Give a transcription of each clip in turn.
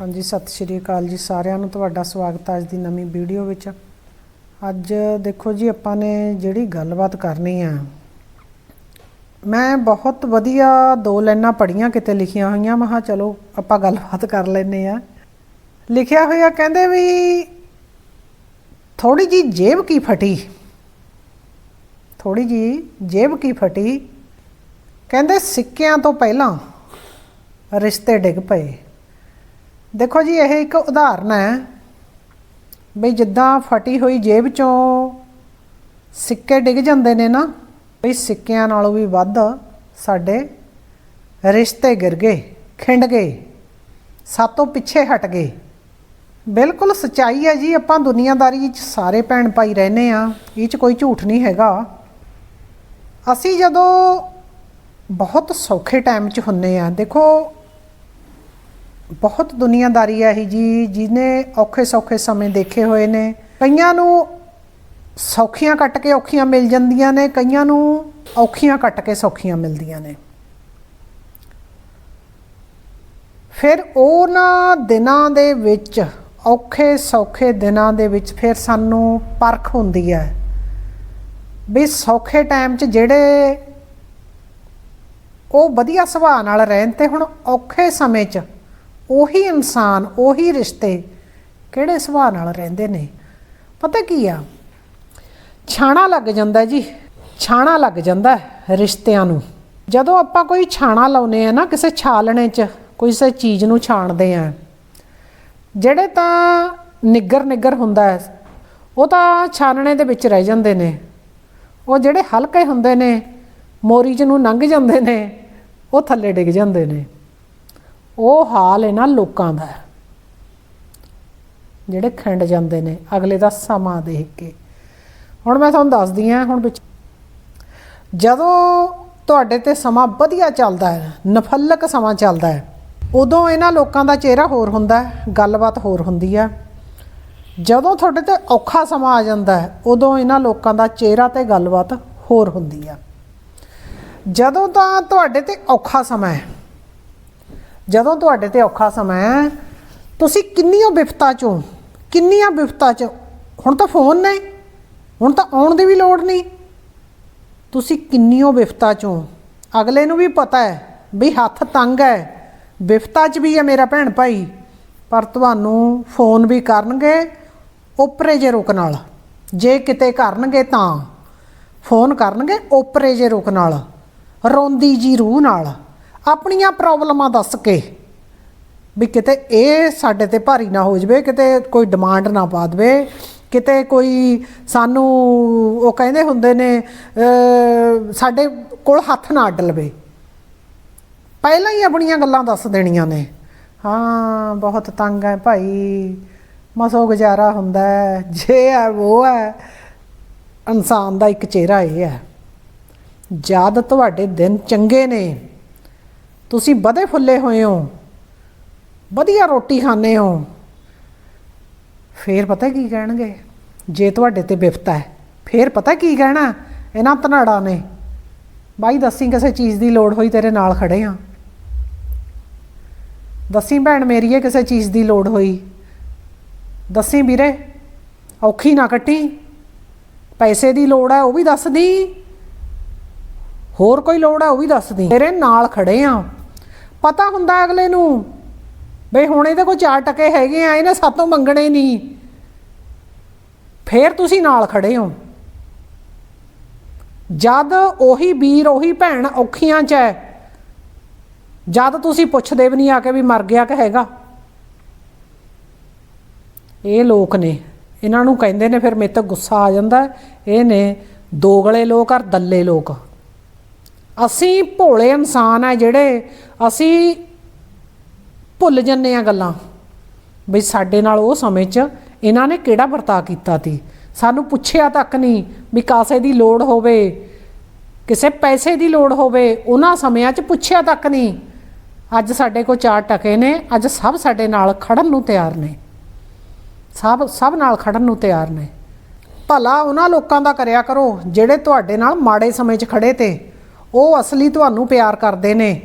ਹਾਂਜੀ, ਸਤਿ ਸ਼੍ਰੀ ਅਕਾਲ ਜੀ ਸਾਰਿਆਂ ਨੂੰ। ਤੁਹਾਡਾ ਸਵਾਗਤ ਹੈ ਅੱਜ ਦੀ ਨਵੀਂ ਵੀਡੀਓ ਵਿੱਚ। ਅੱਜ ਦੇਖੋ ਜੀ, ਆਪਾਂ ਨੇ ਜਿਹੜੀ ਗੱਲਬਾਤ ਕਰਨੀ ਆ, ਮੈਂ ਬਹੁਤ ਵਧੀਆ ਦੋ ਲਾਈਨਾਂ ਪੜ੍ਹੀਆਂ ਕਿਤੇ ਲਿਖੀਆਂ ਹੋਈਆਂ। ਮੈਂ ਚਲੋ, ਆਪਾਂ ਗੱਲਬਾਤ ਕਰ ਲੈਨੇ ਆ ਲਿਖਿਆ ਹੋਇਆ ਕਹਿੰਦੇ ਵੀ ਥੋੜੀ ਜੀ ਜੇਬ ਕੀ ਫਟੀ? ਥੋੜੀ ਜੀ ਜੇਬ ਕੀ ਫਟੀ? ਕਹਿੰਦੇ ਸਿੱਕਿਆਂ ਤੋਂ ਪਹਿਲਾਂ ਰਿਸ਼ਤੇ ਡਿੱਗ ਪਏ। ਦੇਖੋ ਜੀ, ਇਹ ਇੱਕ ਉਦਾਹਰਨ ਹੈ ਬਈ ਜਿੱਦਾਂ ਫਟੀ ਹੋਈ ਜੇਬ ਚੋਂ ਸਿੱਕੇ ਡਿੱਗ ਜਾਂਦੇ ਨੇ ਨਾ, ਬਈ ਸਿੱਕਿਆਂ ਨਾਲੋਂ ਵੀ ਵੱਧ ਸਾਡੇ ਰਿਸ਼ਤੇ ਗਿਰ ਗਏ, ਖਿੰਡ ਗਏ, ਸਾਤੋਂ ਪਿੱਛੇ ਹਟ ਗਏ। ਬਿਲਕੁਲ ਸਚਾਈ ਹੈ ਜੀ, ਆਪਾਂ ਦੁਨੀਆਦਾਰੀ ਵਿੱਚ ਸਾਰੇ ਭੈਣ ਭਾਈ ਰਹਿੰਦੇ ਆ ਇਹ 'ਚ ਕੋਈ ਝੂਠ ਨਹੀਂ ਹੈਗਾ। ਅਸੀਂ ਜਦੋਂ ਬਹੁਤ ਸੌਖੇ ਟਾਈਮ 'ਚ ਹੁੰਨੇ ਆ ਦੇਖੋ ਬਹੁਤ ਦੁਨੀਆਦਾਰੀ ਹੈ ਜੀ, ਜਿਹਨੇ ਔਖੇ ਸੌਖੇ ਸਮੇਂ ਦੇਖੇ ਹੋਏ ਨੇ। ਕਈਆਂ ਨੂੰ ਸੌਖੀਆਂ ਕੱਟ ਕੇ ਔਖੀਆਂ ਮਿਲ ਜਾਂਦੀਆਂ ਨੇ, ਕਈਆਂ ਨੂੰ ਔਖੀਆਂ ਕੱਟ ਕੇ ਸੌਖੀਆਂ ਮਿਲਦੀਆਂ ਨੇ। ਫਿਰ ਉਹਨਾਂ ਦਿਨਾਂ ਦੇ ਵਿੱਚ, ਔਖੇ ਸੌਖੇ ਦਿਨਾਂ ਦੇ ਵਿੱਚ ਫਿਰ ਸਾਨੂੰ ਪਰਖ ਹੁੰਦੀ ਹੈ। ਵੀ ਸੌਖੇ ਟਾਈਮ 'ਚ ਜਿਹੜੇ ਉਹ ਵਧੀਆ ਸੁਭਾਅ ਨਾਲ ਰਹਿਣ ਤੇ ਹੁਣ ਔਖੇ ਸਮੇਂ 'ਚ ਉਹੀ ਇਨਸਾਨ, ਉਹੀ ਰਿਸ਼ਤੇ ਕਿਹੜੇ ਸੁਭਾਅ ਨਾਲ ਰਹਿੰਦੇ ਨੇ? ਪਤਾ ਕੀ ਆ? ਛਾਣਾ ਲੱਗ ਜਾਂਦਾ ਜੀ, ਛਾਣਾ ਲੱਗ ਜਾਂਦਾ ਰਿਸ਼ਤਿਆਂ ਨੂੰ। ਜਦੋਂ ਆਪਾਂ ਕੋਈ ਛਾਣਾ ਲਾਉਨੇ ਆ ਨਾ, ਕਿਸੇ ਛਾਲਣੇ 'ਚ ਕਿਸੇ ਚੀਜ਼ ਨੂੰ ਛਾਣਦੇ ਆ, ਜਿਹੜੇ ਤਾਂ ਨਿੱਗਰ ਨਿੱਗਰ ਹੁੰਦਾ ਹੈ, ਉਹ ਤਾਂ ਛਾਨਣੇ ਦੇ ਵਿੱਚ ਰਹਿ ਜਾਂਦੇ ਨੇ। ਉਹ ਜਿਹੜੇ ਹਲਕੇ ਹੁੰਦੇ ਨੇ, ਮੋਰੀ ਚ ਨੂੰ ਲੰਘ ਜਾਂਦੇ ਨੇ, ਉਹ ਥੱਲੇ ਡਿੱਗ ਜਾਂਦੇ ਨੇ। ਉਹ ਹਾਲ ਇਹਨਾਂ ਲੋਕਾਂ ਦਾ ਹੈ। ਜਿਹੜੇ ਖਿੰਡ ਜਾਂਦੇ ਨੇ, ਅਗਲੇ ਦਾ ਸਮਾਂ ਦੇਖ ਕੇ। ਹੁਣ ਮੈਂ ਤੁਹਾਨੂੰ ਦੱਸਦੀ ਆ ਹੁਣ ਵਿੱਚ ਜਦੋਂ ਤੁਹਾਡੇ ਤੇ ਸਮਾਂ ਵਧੀਆ ਚੱਲਦਾ ਹੈ, ਨਫਲਕ ਸਮਾਂ ਚੱਲਦਾ ਹੈ, ਉਦੋਂ ਇਹਨਾਂ ਲੋਕਾਂ ਦਾ ਚਿਹਰਾ ਹੋਰ ਹੁੰਦਾ ਹੈ, ਗੱਲਬਾਤ ਹੋਰ ਹੁੰਦੀ ਹੈ। ਜਦੋਂ ਤੁਹਾਡੇ ਤੇ ਔਖਾ ਸਮਾਂ ਆ ਜਾਂਦਾ ਹੈ, ਉਦੋਂ ਇਹਨਾਂ ਲੋਕਾਂ ਦਾ ਚਿਹਰਾ ਤੇ ਗੱਲਬਾਤ ਹੋਰ ਹੁੰਦੀ ਹੈ। ਜਦੋਂ ਤਾਂ ਤੁਹਾਡੇ ਤੇ ਔਖਾ ਸਮਾਂ ਹੈ ਜਦੋਂ ਤੁਹਾਡੇ ਤੇ ਔਖਾ ਸਮਾਂ ਹੈ, ਤੁਸੀਂ ਕਿੰਨੀਆਂ ਵਿਫਤਾ ਚੋਂ, ਕਿੰਨੀਆਂ ਵਿਫਤਾ ਚ, ਹੁਣ ਤਾਂ ਫੋਨ ਨੇ, ਹੁਣ ਤਾਂ ਆਉਣ ਦੀ ਵੀ ਲੋੜ ਨਹੀਂ। ਤੁਸੀਂ ਕਿੰਨੀਆਂ ਵਿਫਤਾ ਚੋਂ, ਅਗਲੇ ਨੂੰ ਵੀ ਪਤਾ ਹੈ ਵੀ ਹੱਥ ਤੰਗ ਹੈ। ਵਿਫਤਾ 'ਚ ਵੀ ਹੈ ਮੇਰਾ ਭੈਣ ਭਾਈ, ਪਰ ਤੁਹਾਨੂੰ ਫੋਨ ਵੀ ਕਰਨਗੇ ਓਪਰੇ ਜੇ ਰੁਕ ਨਾਲ। ਜੇ ਕਿਤੇ ਕਰਨਗੇ ਤਾਂ ਫੋਨ ਕਰਨਗੇ ਓਪਰੇ ਜੇ ਰੁਕ ਨਾਲ, ਰੋਂਦੀ ਜੀ ਰੂਹ ਨਾਲ। ਆਪਣੀਆਂ ਪ੍ਰੋਬਲਮਾਂ ਦੱਸ ਕੇ ਵੀ ਕਿਤੇ ਇਹ ਸਾਡੇ ਤੇ ਭਾਰੀ ਨਾ ਹੋ ਜਵੇ, ਕਿਤੇ ਕੋਈ ਡਿਮਾਂਡ ਨਾ ਪਾ ਦੇਵੇ, ਕਿਤੇ ਕੋਈ ਸਾਨੂੰ ਉਹ ਕਹਿੰਦੇ ਹੁੰਦੇ ਨੇ ਸਾਡੇ ਕੋਲ ਹੱਥ ਨਾ ਅੱਡ ਲਵੇ। ਪਹਿਲਾਂ ਹੀ ਆਪਣੀਆਂ ਗੱਲਾਂ ਦੱਸ ਦੇਣੀਆਂ ਨੇ। ਹਾਂ, ਬਹੁਤ ਤੰਗ ਹੈ ਭਾਈ। ਮਸੋ ਗੁਜ਼ਾਰਾ ਹੁੰਦਾ ਜੇ ਹੈ ਉਹ ਹੈ। ਇਨਸਾਨ ਦਾ ਇੱਕ ਚਿਹਰਾ ਇਹ ਹੈ। ਜਦ ਤੁਹਾਡੇ ਦਿਨ ਚੰਗੇ ਨੇ ਤੁਸੀਂ ਵਧੇ ਫੁੱਲੇ ਹੋਏ ਹੋ, ਵਧੀਆ ਰੋਟੀ ਖਾਂਦੇ ਹੋ। ਫੇਰ ਪਤਾ ਕੀ ਕਹਿਣਗੇ? ਜੇ ਤੁਹਾਡੇ ਤੇ ਵਿਫਤਾ ਹੈ, ਫੇਰ ਪਤਾ ਕੀ ਕਹਿਣਾ? ਇਹਨਾਂ ਧਨਾੜਾ ਨੇ। ਬਾਈ, ਦੱਸੀ ਕਿਸੇ ਚੀਜ਼ ਦੀ ਲੋੜ ਹੋਈ ਤੇਰੇ ਨਾਲ ਖੜੇ ਆ ਦੱਸੀ ਭੈਣ ਮੇਰੀ ਹੈ ਕਿਸੇ ਚੀਜ਼ ਦੀ ਲੋੜ ਹੋਈ। ਦੱਸੀ ਵੀਰੇ, ਔਖੀ ਨਾ ਕੱਟੀ। ਪੈਸੇ ਦੀ ਲੋੜ ਹੈ, ਉਹ ਵੀ ਦੱਸਦੀ। ਹੋਰ ਕੋਈ ਲੋੜ ਹੈ, ਉਹ ਵੀ ਦੱਸਦੀ। ਤੇਰੇ ਨਾਲ ਖੜੇ ਆ ਪਤਾ ਹੁੰਦਾ ਅਗਲੇ ਨੂੰ ਬਈ ਹੁਣ ਇਹਦੇ ਕੋਲ ਚਾਰ ਟਕੇ ਹੈਗੇ ਆ, ਇਹਨੇ ਸਾਤੋਂ ਮੰਗਣੇ ਨਹੀਂ। ਫੇਰ ਤੁਸੀਂ ਨਾਲ ਖੜੇ ਹੋ। ਜਦ ਉਹੀ ਵੀਰ, ਉਹੀ ਭੈਣ ਔਖੀਆਂ 'ਚ ਹੈ, ਜਦ ਤੁਸੀਂ ਪੁੱਛਦੇ ਵੀ ਨਹੀਂ ਆ ਕੇ ਵੀ ਮਰ ਗਿਆ ਕਿ ਹੈਗਾ। ਇਹ ਲੋਕ ਨੇ, ਇਹਨਾਂ ਨੂੰ ਕਹਿੰਦੇ ਨੇ ਫਿਰ ਮੇਰੇ ਤੇ ਗੁੱਸਾ ਆ ਜਾਂਦਾ। ਇਹ ਨੇ ਦੋਗਲੇ ਲੋਕ ਔਰ ਦੱਲੇ ਲੋਕ। ਅਸੀਂ ਭੋਲੇ ਇਨਸਾਨ ਆ ਜਿਹੜੇ ਅਸੀਂ ਭੁੱਲ ਜੰਨੇ ਆ ਗੱਲਾਂ। ਵੀ ਸਾਡੇ ਨਾਲ ਉਹ ਸਮੇਂ 'ਚ ਇਹਨਾਂ ਨੇ ਕਿਹੜਾ ਵਰਤਾ ਕੀਤਾ ਸੀ? ਸਾਨੂੰ ਪੁੱਛਿਆ ਤੱਕ ਨਹੀਂ ਵੀ ਕਾਸੇ ਦੀ ਲੋੜ ਹੋਵੇ, ਕਿਸੇ ਪੈਸੇ ਦੀ ਲੋੜ ਹੋਵੇ, ਉਹਨਾਂ ਸਮਿਆਂ 'ਚ ਪੁੱਛਿਆ ਤੱਕ ਨਹੀਂ। ਅੱਜ ਸਾਡੇ ਕੋਲ ਚਾਰ ਟਕੇ ਨੇ, ਅੱਜ ਸਭ ਸਾਡੇ ਨਾਲ ਖੜਨ ਨੂੰ ਤਿਆਰ ਨੇ। ਸਭ ਸਭ ਨਾਲ ਖੜਨ ਨੂੰ ਤਿਆਰ ਨੇ। ਭਲਾ ਉਹਨਾਂ ਲੋਕਾਂ ਦਾ ਕਰਿਆ ਕਰੋ ਜਿਹੜੇ ਤੁਹਾਡੇ ਨਾਲ ਮਾੜੇ ਸਮੇਂ 'ਚ ਖੜੇ ਤੇ। ਉਹ ਅਸਲੀ ਤੁਹਾਨੂੰ ਪਿਆਰ ਕਰਦੇ ਨੇ।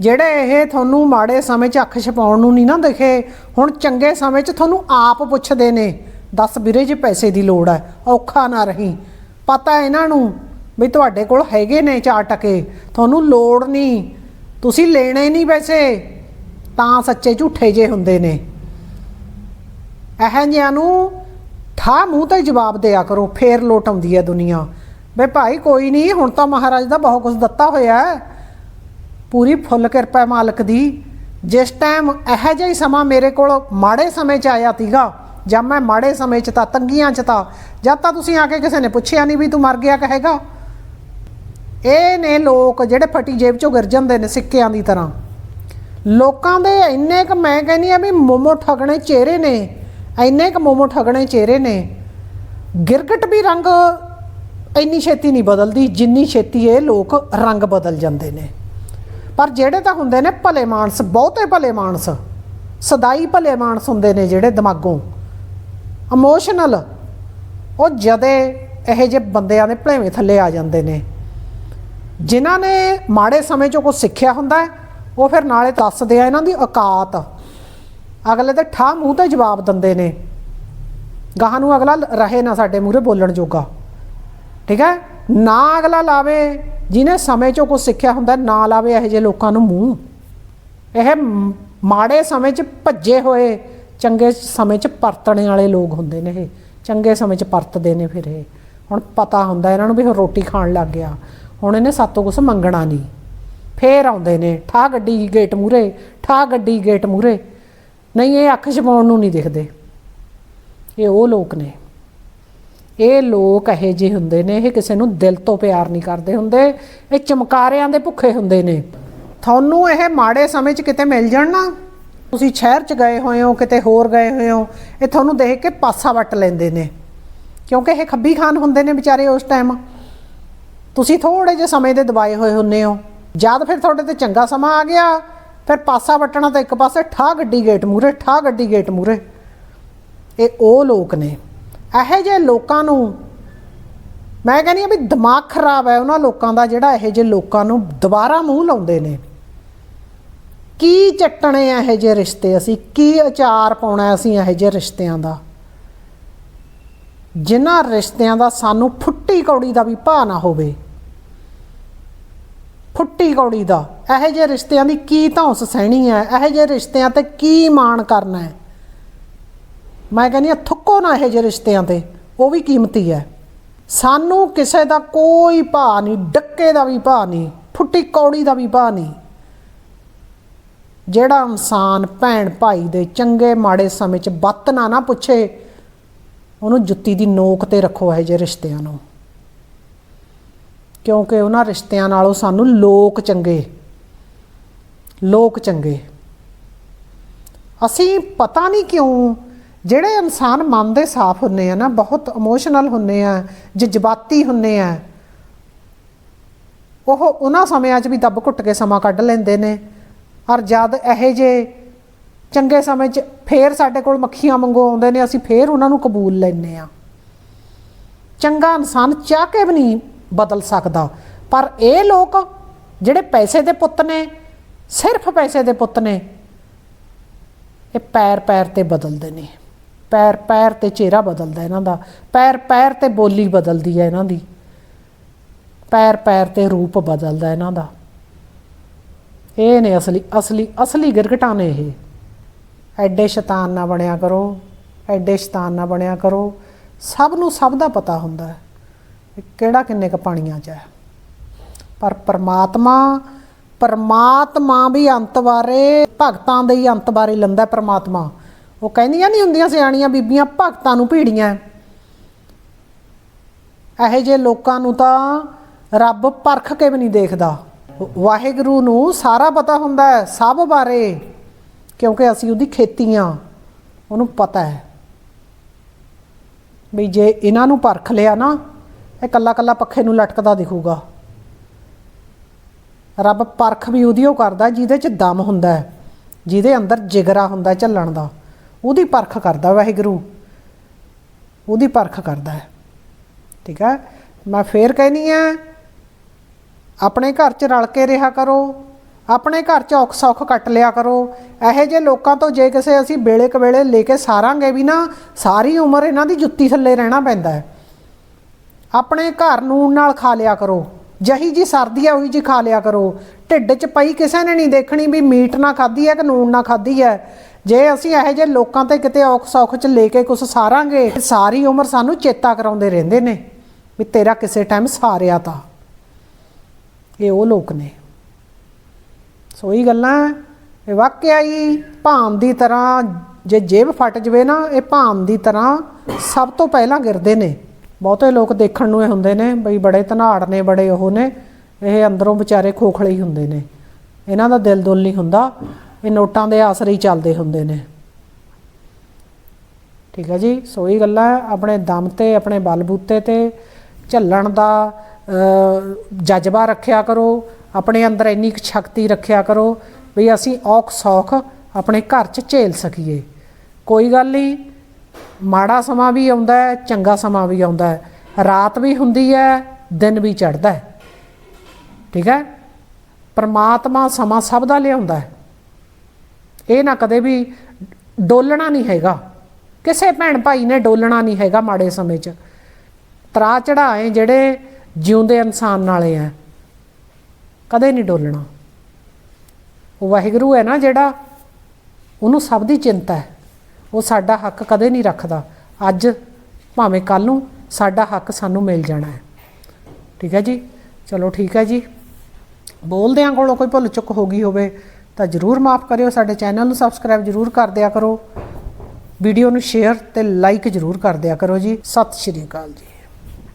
ਜਿਹੜੇ ਇਹ ਤੁਹਾਨੂੰ ਮਾੜੇ ਸਮੇਂ 'ਚ ਅੱਖ ਛਪਾਉਣ ਨੂੰ ਨਹੀਂ ਨਾ ਦਿਖੇ, ਹੁਣ ਚੰਗੇ ਸਮੇਂ 'ਚ ਤੁਹਾਨੂੰ ਆਪ ਪੁੱਛਦੇ ਨੇ, ਦੱਸ ਵੀਰੇ, ਜੇ ਪੈਸੇ ਦੀ ਲੋੜ ਹੈ, ਔਖਾ ਨਾ ਰਹੀ। ਪਤਾ ਇਹਨਾਂ ਨੂੰ ਵੀ ਤੁਹਾਡੇ ਕੋਲ ਹੈਗੇ ਨੇ ਚਾਰ ਟਕੇ, ਤੁਹਾਨੂੰ ਲੋੜ ਨਹੀਂ। ਤੁਸੀਂ ਲੈਣੇ ਨਹੀਂ ਪੈਸੇ, ਤਾਂ ਸੱਚੇ ਝੂਠੇ ਜੇ ਹੁੰਦੇ ਨੇ। ਇਹੋ ਜਿਹਿਆਂ ਨੂੰ ਠਾ ਮੂੰਹ ਤੇ ਜਵਾਬ ਦਿਆ ਕਰੋ, ਫੇਰ ਲੋਟ ਆਉਂਦੀ ਹੈ ਦੁਨੀਆ। ਬੇ ਭਾਈ, ਕੋਈ ਨਹੀਂ, ਹੁਣ ਤਾਂ ਮਹਾਰਾਜ ਦਾ ਬਹੁਤ ਕੁਝ ਦਿੱਤਾ ਹੋਇਆ ਹੈ। ਪੂਰੀ ਫੁੱਲ ਕਿਰਪਾ ਮਾਲਕ ਦੀ। ਜਿਸ ਟਾਈਮ ਇਹੋ ਜਿਹਾ ਹੀ ਸਮਾਂ ਮੇਰੇ ਕੋਲ ਮਾੜੇ ਸਮੇਂ 'ਚ ਆਇਆ ਤੀਗਾ ਜਦ ਮੈਂ ਮਾੜੇ ਸਮੇਂ 'ਚ ਤਾਂ, ਤੰਗੀਆਂ 'ਚ ਤਾਂ, ਜਦ ਤਾਂ ਤੁਸੀਂ ਆ ਕੇ ਕਿਸੇ ਨੇ ਪੁੱਛਿਆ ਨਹੀਂ ਵੀ ਤੂੰ ਮਰ ਗਿਆ ਕਹੇਗਾ। ਇਹ ਨੇ ਲੋਕ ਜਿਹੜੇ ਫਟੀ ਜੇਬ 'ਚੋਂ ਗਿਰ ਜਾਂਦੇ ਨੇ ਸਿੱਕਿਆਂ ਦੀ ਤਰ੍ਹਾਂ। ਲੋਕਾਂ ਦੇ ਇੰਨੇ ਕ ਮੈਂ ਕਹਿੰਦੀ ਆ ਵੀ ਮੋਮੋ ਠਗਣੇ ਚਿਹਰੇ ਨੇ, ਇੰਨੇ ਕ ਮੋਮੋ ਠਗਣੇ ਚਿਹਰੇ ਨੇ। ਗਿਰਗਟ ਵੀ ਰੰਗ ਇੰਨੀ ਛੇਤੀ ਨਹੀਂ ਬਦਲਦੀ, ਜਿੰਨੀ ਛੇਤੀ ਇਹ ਲੋਕ ਰੰਗ ਬਦਲ ਜਾਂਦੇ ਨੇ। ਪਰ ਜਿਹੜੇ ਤਾਂ ਹੁੰਦੇ ਨੇ ਭਲੇ ਮਾਨਸ, ਬਹੁਤੇ ਭਲੇ ਮਾਨਸ, ਸਦਾਈ ਭਲੇ ਮਾਨਸ ਹੁੰਦੇ ਨੇ ਜਿਹੜੇ ਦਿਮਾਗੋਂ। ਇਮੋਸ਼ਨਲ ਉਹ ਜਦੇ ਇਹੋ ਜਿਹੇ ਬੰਦਿਆਂ ਦੇ ਭਲੇਵੇਂ ਥੱਲੇ ਆ ਜਾਂਦੇ ਨੇ। ਜਿਨ੍ਹਾਂ ਨੇ ਮਾੜੇ ਸਮੇਂ 'ਚੋਂ ਕੁਝ ਸਿੱਖਿਆ ਹੁੰਦਾ ਹੈ, ਉਹ ਫਿਰ ਨਾਲੇ ਦੱਸਦੇ ਆ ਇਹਨਾਂ ਦੀ ਔਕਾਤ। ਅਗਲੇ ਦੇ ਠਾ ਮੂੰਹ ਤੇ ਜਵਾਬ ਦਿੰਦੇ ਨੇ। ਗਾਹਾਂ ਨੂੰ ਅਗਲਾ ਰਹੇ ਨਾ ਸਾਡੇ ਮੂਹਰੇ ਬੋਲਣ ਜੋਗਾ। ਠੀਕ ਹੈ? ਨਾ ਅਗਲਾ ਲਾਵੇ, ਜਿਹਨੇ ਸਮੇਂ ਚੋਂ ਕੁਝ ਸਿੱਖਿਆ ਹੁੰਦਾ, ਨਾ ਲਾਵੇ ਇਹੋ ਜਿਹੇ ਲੋਕਾਂ ਨੂੰ ਮੂੰਹ। ਇਹ ਮਾੜੇ ਸਮੇਂ 'ਚ ਭੱਜੇ ਹੋਏ, ਚੰਗੇ ਸਮੇਂ 'ਚ ਪਰਤਣੇ ਵਾਲੇ ਲੋਕ ਹੁੰਦੇ ਨੇ ਇਹ। ਚੰਗੇ ਸਮੇਂ 'ਚ ਪਰਤਦੇ ਨੇ ਫਿਰ ਇਹ। ਹੁਣ ਪਤਾ ਹੁੰਦਾ ਇਹਨਾਂ ਨੂੰ ਵੀ ਹੁਣ ਰੋਟੀ ਖਾਣ ਲੱਗ ਗਿਆ। ਹੁਣ ਇਹਨੇ ਸਾਤੋਂ ਕੁਝ ਮੰਗਣਾ ਨਹੀਂ। ਫੇਰ ਆਉਂਦੇ ਨੇ ਠਾ ਗੱਡੀ ਗੇਟ ਮੂਰੇ ਠਾ ਗੱਡੀ ਗੇਟ ਮੂਰੇ ਨਹੀਂ, ਇਹ ਅੱਖ ਛਪਾਉਣ ਨੂੰ ਨਹੀਂ ਦਿਖਦੇ। ਇਹ ਉਹ ਲੋਕ ਨੇ। ਇਹ ਲੋਕ ਇਹੋ ਜਿਹੇ ਹੁੰਦੇ ਨੇ, ਇਹ ਕਿਸੇ ਨੂੰ ਦਿਲ ਤੋਂ ਪਿਆਰ ਨਹੀਂ ਕਰਦੇ ਹੁੰਦੇ, ਇਹ ਚਮਕਾਰਿਆਂ ਦੇ ਭੁੱਖੇ ਹੁੰਦੇ ਨੇ। ਤੁਹਾਨੂੰ ਇਹ ਮਾੜੇ ਸਮੇਂ 'ਚ ਕਿਤੇ ਮਿਲ ਜਾਣ ਨਾ? ਤੁਸੀਂ ਸ਼ਹਿਰ 'ਚ ਗਏ ਹੋਏ ਹੋ, ਕਿਤੇ ਹੋਰ ਗਏ ਹੋਏ ਹੋ, ਇਹ ਤੁਹਾਨੂੰ ਦੇਖ ਕੇ ਪਾਸਾ ਵੱਟ ਲੈਂਦੇ ਨੇ। ਕਿਉਂਕਿ ਇਹ ਖੱਬੀ ਖਾਨ ਹੁੰਦੇ ਨੇ ਵਿਚਾਰੇ ਉਸ ਟਾਈਮ ਤੁਸੀਂ ਥੋੜੇ ਜਿਹੇ ਸਮੇਂ ਦੇ ਦਬਾਏ ਹੋਏ ਹੁੰਨੇ ਹੋ। ਜਦ ਫਿਰ ਤੁਹਾਡੇ ਤੇ ਚੰਗਾ ਸਮਾਂ ਆ ਗਿਆ, ਫਿਰ ਪਾਸਾ ਵੱਟਣਾ ਤਾਂ ਇੱਕ ਪਾਸੇ ਠਾ ਗੱਡੀ ਗੇਟ ਮੂਰੇ ਠਾ ਗੱਡੀ ਗੇਟ ਮੂਰੇ ਇਹ ਉਹ ਲੋਕ ਨੇ। ਇਹੋ ਜਿਹੇ ਲੋਕਾਂ ਨੂੰ ਮੈਂ ਕਹਿੰਦੀ ਆ ਵੀ ਦਿਮਾਗ ਖਰਾਬ ਹੈ ਉਹਨਾਂ ਲੋਕਾਂ ਦਾ ਜਿਹੜਾ ਇਹੋ ਜਿਹੇ ਲੋਕਾਂ ਨੂੰ ਦੁਬਾਰਾ ਮੂੰਹ ਲਾਉਂਦੇ ਨੇ। ਕੀ ਚੱਟਣੇ ਆ ਇਹੋ ਜਿਹੇ ਰਿਸ਼ਤੇ ਅਸੀਂ? ਕੀ ਅਚਾਰ ਪਾਉਣਾ ਅਸੀਂ ਇਹੋ ਜਿਹੇ ਰਿਸ਼ਤਿਆਂ ਦਾ? ਜਿਨ੍ਹਾਂ ਰਿਸ਼ਤਿਆਂ ਦਾ ਸਾਨੂੰ ਫੁੱਟੀ ਕੌੜੀ ਦਾ ਵੀ ਭਾਅ ਨਾ ਹੋਵੇ। ਫੁੱਟੀ ਕੌੜੀ ਦਾ। ਇਹੋ ਜਿਹੇ ਰਿਸ਼ਤਿਆਂ ਦੀ ਕੀ ਧੌਂਸ ਸਹਿਣੀ ਹੈ? ਇਹੋ ਜਿਹੇ ਰਿਸ਼ਤਿਆਂ ਤੇ ਕੀ ਮਾਣ ਕਰਨਾ ਹੈ? ਮੈਂ ਕਹਿੰਦੀ ਆ ਥੁੱਕੋ ਨਾ ਇਹੋ ਜਿਹੇ ਰਿਸ਼ਤਿਆਂ ਤੇ, ਉਹ ਵੀ ਕੀਮਤੀ ਹੈ। ਸਾਨੂੰ ਕਿਸੇ ਦਾ ਕੋਈ ਭਾਅ ਨਹੀਂ, ਡੱਕੇ ਦਾ ਵੀ ਭਾਅ ਨਹੀਂ, ਫੁੱਟੀ ਕੌੜੀ ਦਾ ਵੀ ਭਾਅ ਨਹੀਂ। ਜਿਹੜਾ ਇਨਸਾਨ ਭੈਣ ਭਾਈ ਦੇ ਚੰਗੇ ਮਾੜੇ ਸਮੇਂ 'ਚ ਬੱਤ ਨਾ ਨਾ ਪੁੱਛੇ, ਉਹਨੂੰ ਜੁੱਤੀ ਦੀ ਨੋਕ ਤੇ ਰੱਖੋ ਇਹੋ ਜਿਹੇ ਰਿਸ਼ਤਿਆਂ ਨੂੰ। ਕਿਉਂਕਿ ਉਹਨਾਂ ਰਿਸ਼ਤਿਆਂ ਨਾਲੋਂ ਸਾਨੂੰ ਲੋਕ ਚੰਗੇ ਲੋਕ ਚੰਗੇ। ਅਸੀਂ ਪਤਾ ਨਹੀਂ ਕਿਉਂ ਜਿਹੜੇ ਇਨਸਾਨ ਮਨ ਦੇ ਸਾਫ਼ ਹੁੰਨੇ ਆ ਨਾ, ਬਹੁਤ ਇਮੋਸ਼ਨਲ ਹੁੰਨੇ ਆ, ਜਜ਼ਬਾਤੀ ਹੁੰਨੇ ਆ, ਉਹ ਉਹਨਾਂ ਸਮਿਆਂ 'ਚ ਵੀ ਦੱਬ ਘੁੱਟ ਕੇ ਸਮਾਂ ਕੱਢ ਲੈਂਦੇ ਨੇ। ਔਰ ਜਦ ਇਹੋ ਜੇ ਚੰਗੇ ਸਮੇਂ 'ਚ ਫੇਰ ਸਾਡੇ ਕੋਲ ਮੱਖੀਆਂ ਵਾਂਗੂ ਆਉਂਦੇ ਨੇ, ਅਸੀਂ ਫੇਰ ਉਹਨਾਂ ਨੂੰ ਕਬੂਲ ਲੈਂਦੇ ਆ ਚੰਗਾ ਇਨਸਾਨ ਚਾਹ ਕੇ ਵੀ ਨਹੀਂ ਬਦਲ ਸਕਦਾ। ਪਰ ਇਹ ਲੋਕ ਜਿਹੜੇ ਪੈਸੇ ਦੇ ਪੁੱਤ ਨੇ, ਸਿਰਫ ਪੈਸੇ ਦੇ ਪੁੱਤ ਨੇ, ਇਹ ਪੈਰ ਪੈਰ ਤੇ ਬਦਲਦੇ ਨੇ। ਪੈਰ ਪੈਰ ਤੇ ਚਿਹਰਾ ਬਦਲਦਾ ਇਹਨਾਂ ਦਾ, ਪੈਰ ਪੈਰ ਤੇ ਬੋਲੀ ਬਦਲਦੀ ਹੈ ਇਹਨਾਂ ਦੀ, ਪੈਰ ਪੈਰ ਤੇ ਰੂਪ ਬਦਲਦਾ ਇਹਨਾਂ ਦਾ। ਇਹ ਨੇ ਅਸਲੀ ਅਸਲੀ ਅਸਲੀ ਗਿਰਗਟਾਂ ਨੇ ਇਹ। ਐਡੇ ਸ਼ੈਤਾਨ ਨਾ ਬਣਿਆ ਕਰੋ, ਐਡੇ ਸ਼ੈਤਾਨ ਨਾ ਬਣਿਆ ਕਰੋ, ਸਭ ਨੂੰ ਸਭ ਦਾ ਪਤਾ ਹੁੰਦਾ ਹੈ ਕਿਹੜਾ ਕਿੰਨੇ ਕ ਪਾਣੀਆਂ 'ਚ ਹੈ। ਪਰ ਪਰਮਾਤਮਾ ਪਰਮਾਤਮਾ ਵੀ ਅੰਤ ਬਾਰੇ, ਭਗਤਾਂ ਦੇ ਹੀ ਅੰਤ ਬਾਰੇ ਲੰਦਾ ਪਰਮਾਤਮਾ। ਉਹ ਕਹਿੰਦੀਆਂ ਨਹੀਂ ਹੁੰਦੀਆਂ ਸਿਆਣੀਆਂ, ਬੀਬੀਆਂ ਭਗਤਾਂ ਨੂੰ ਭੀੜੀਆਂ। ਇਹੋ ਜਿਹੇ ਲੋਕਾਂ ਨੂੰ ਤਾਂ ਰੱਬ ਪਰਖ ਕੇ ਵੀ ਨਹੀਂ ਦੇਖਦਾ। ਵਾਹਿਗੁਰੂ ਨੂੰ ਸਾਰਾ ਪਤਾ ਹੁੰਦਾ ਹੈ, ਸਭ ਬਾਰੇ, ਕਿਉਂਕਿ ਅਸੀਂ ਉਹਦੀ ਖੇਤੀ ਆ ਉਹਨੂੰ ਪਤਾ ਹੈ। ਵੀ ਜੇ ਇਹਨਾਂ ਨੂੰ ਪਰਖ ਲਿਆ ਨਾ, ਇਹ ਕੱਲਾ ਕੱਲਾ ਪੱਖੇ ਨੂੰ ਲਟਕਦਾ ਦਿਖੂਗਾ। ਰੱਬ ਪਰਖ ਵੀ ਉਹਦੀ ਉਹ ਕਰਦਾ, ਜਿਹਦੇ 'ਚ ਦਮ ਹੁੰਦਾ ਹੈ, ਜਿਹਦੇ ਅੰਦਰ ਜਿਗਰਾ ਹੁੰਦਾ ਝੱਲਣ ਦਾ। ਉਹਦੀ ਪਰਖ ਕਰਦਾ ਵਾਹਿਗੁਰੂ। ਉਹਦੀ ਪਰਖ ਕਰਦਾ ਹੈ। ਠੀਕ ਹੈ? ਮੈਂ ਫੇਰ ਕਹਿਨੀ ਆ, ਆਪਣੇ ਘਰ 'ਚ ਰਲ ਕੇ ਰਿਹਾ ਕਰੋ, ਆਪਣੇ ਘਰ 'ਚ ਔਖ ਸੌਖ ਕੱਟ ਲਿਆ ਕਰੋ। ਇਹੋ ਜਿਹੇ ਲੋਕਾਂ ਤੋਂ ਜੇ ਕਿਸੇ ਅਸੀਂ ਵੇਲੇ ਕਵੇਲੇ ਲੈ ਕੇ ਸਾਰਾਂਗੇ ਵੀ ਨਾ, ਸਾਰੀ ਉਮਰ ਇਹਨਾਂ ਦੀ ਜੁੱਤੀ ਥੱਲੇ ਰਹਿਣਾ ਪੈਂਦਾ ਹੈ। ਆਪਣੇ ਘਰ ਨੂਣ ਨਾਲ ਖਾ ਲਿਆ ਕਰੋ, ਜਹੀ ਜੀ ਸਰਦੀ ਆ ਉਹੀ ਜੀ ਖਾ ਲਿਆ ਕਰੋ। ਢਿੱਡ 'ਚ ਪਈ ਕਿਸੇ ਨੇ ਨਹੀਂ ਦੇਖਣੀ ਵੀ ਮੀਟ ਨਾ ਖਾਧੀ ਹੈ ਕਿ ਨੂਣ ਨਾ ਖਾਧੀ ਹੈ। ਜੇ ਅਸੀਂ ਇਹੋ ਜਿਹੇ ਲੋਕਾਂ ਤੇ ਕਿਤੇ ਔਖ ਸੌਖ 'ਚ ਲੈ ਕੇ ਕੁਝ ਸਾਰਾਂਗੇ ਸਾਰੀ ਉਮਰ ਸਾਨੂੰ ਚੇਤਾ ਕਰਾਉਂਦੇ ਰਹਿੰਦੇ ਨੇ ਵੀ ਤੇਰਾ ਕਿਸੇ ਟਾਈਮ ਸਾਰਿਆ ਤਾਂ। ਇਹ ਉਹ ਲੋਕ ਨੇ। ਸੋ ਇਹ ਗੱਲਾਂ ਇਹ ਵਾਕਿਆ ਹੀ ਭਾਮ ਦੀ ਤਰ੍ਹਾਂ ਜੇ ਜੇਬ ਫਟ ਜਵੇ ਨਾ, ਇਹ ਭਾਮ ਦੀ ਤਰ੍ਹਾਂ ਸਭ ਤੋਂ ਪਹਿਲਾਂ ਗਿਰਦੇ ਨੇ। ਬਹੁਤੇ ਲੋਕ ਦੇਖਣ ਨੂੰ ਇਹ ਹੁੰਦੇ ਨੇ ਬਈ ਬੜੇ ਧਨਾੜ ਨੇ, ਬੜੇ ਉਹ ਨੇ, ਇਹ ਅੰਦਰੋਂ ਵਿਚਾਰੇ ਖੋਖਲੇ ਹੀ ਹੁੰਦੇ ਨੇ। ਇਹਨਾਂ ਦਾ ਦਿਲ ਦੁਲ ਨਹੀਂ ਹੁੰਦਾ। ਇਹ ਨੋਟਾਂ ਦੇ ਆਸਰੇ ਹੀ ਚੱਲਦੇ ਹੁੰਦੇ ਨੇ। ਠੀਕ ਹੈ ਜੀ? ਸੋ ਇਹ ਗੱਲਾਂ ਆਪਣੇ ਦਮ ਤੇ, ਆਪਣੇ ਬਲਬੂਤੇ ਤੇ ਝੱਲਣ ਦਾ ਜਜ਼ਬਾ ਰੱਖਿਆ ਕਰੋ। ਆਪਣੇ ਅੰਦਰ ਇੰਨੀ ਕੁ ਸ਼ਕਤੀ ਰੱਖਿਆ ਕਰੋ ਵੀ ਅਸੀਂ ਔਖ ਸੌਖ ਆਪਣੇ ਘਰ 'ਚ ਝੇਲ ਸਕੀਏ। ਕੋਈ ਗੱਲ ਨਹੀਂ, ਮਾੜਾ ਸਮਾਂ ਵੀ ਆਉਂਦਾ ਹੈ, ਚੰਗਾ ਸਮਾਂ ਵੀ ਆਉਂਦਾ ਹੈ। ਰਾਤ ਵੀ ਹੁੰਦੀ ਹੈ, ਦਿਨ ਵੀ ਚੜ੍ਹਦਾ ਹੈ। ਠੀਕ ਹੈ? ਪਰਮਾਤਮਾ ਸਮਾਂ ਸਭ ਦਾ ਲਿਆਉਂਦਾ ਹੈ। ਇਹ ਨਾ ਕਦੇ ਵੀ ਡੋਲਣਾ ਨਹੀਂ ਹੈਗਾ। ਕਿਸੇ ਭੈਣ ਭਾਈ ਨੇ ਡੋਲਣਾ ਨਹੀਂ ਹੈਗਾ ਮਾੜੇ ਸਮੇਂ 'ਚ। ਤਰਾ ਚੜਾਏ ਜਿਹੜੇ ਜਿਉਂਦੇ ਇਨਸਾਨ ਨਾਲੇ ਆ ਕਦੇ ਨਹੀਂ ਡੋਲਣਾ। ਉਹ ਵਾਹਿਗੁਰੂ ਹੈ ਨਾ ਜਿਹੜਾ ਉਹਨੂੰ ਸਭ ਦੀ ਚਿੰਤਾ ਹੈ ਉਹ ਸਾਡਾ ਹੱਕ ਕਦੇ ਨਹੀਂ ਰੱਖਦਾ। ਅੱਜ ਭਾਵੇਂ ਕੱਲ ਨੂੰ ਸਾਡਾ ਹੱਕ ਸਾਨੂੰ ਮਿਲ ਜਾਣਾ ਹੈ ਠੀਕ ਹੈ ਜੀ? ਚਲੋ ਠੀਕ ਹੈ ਜੀ। ਬੋਲਦਿਆਂ ਕੋਲੋਂ ਕੋਈ ਭੁੱਲ ਚੁੱਕ ਹੋ ਗਈ ਹੋਵੇ। ਤਾਂ ਜਰੂਰ ਮਾਫ ਕਰਿਓ, ਸਾਡੇ ਚੈਨਲ ਨੂੰ ਸਬਸਕ੍ਰਾਈਬ ਜਰੂਰ ਕਰ ਦਿਆ ਕਰੋ। ਵੀਡੀਓ ਨੂੰ ਸ਼ੇਅਰ ਤੇ ਲਾਈਕ ਜਰੂਰ ਕਰ ਦਿਆ ਕਰੋ ਜੀ। ਸਤਿ ਸ਼੍ਰੀ ਅਕਾਲ ਜੀ।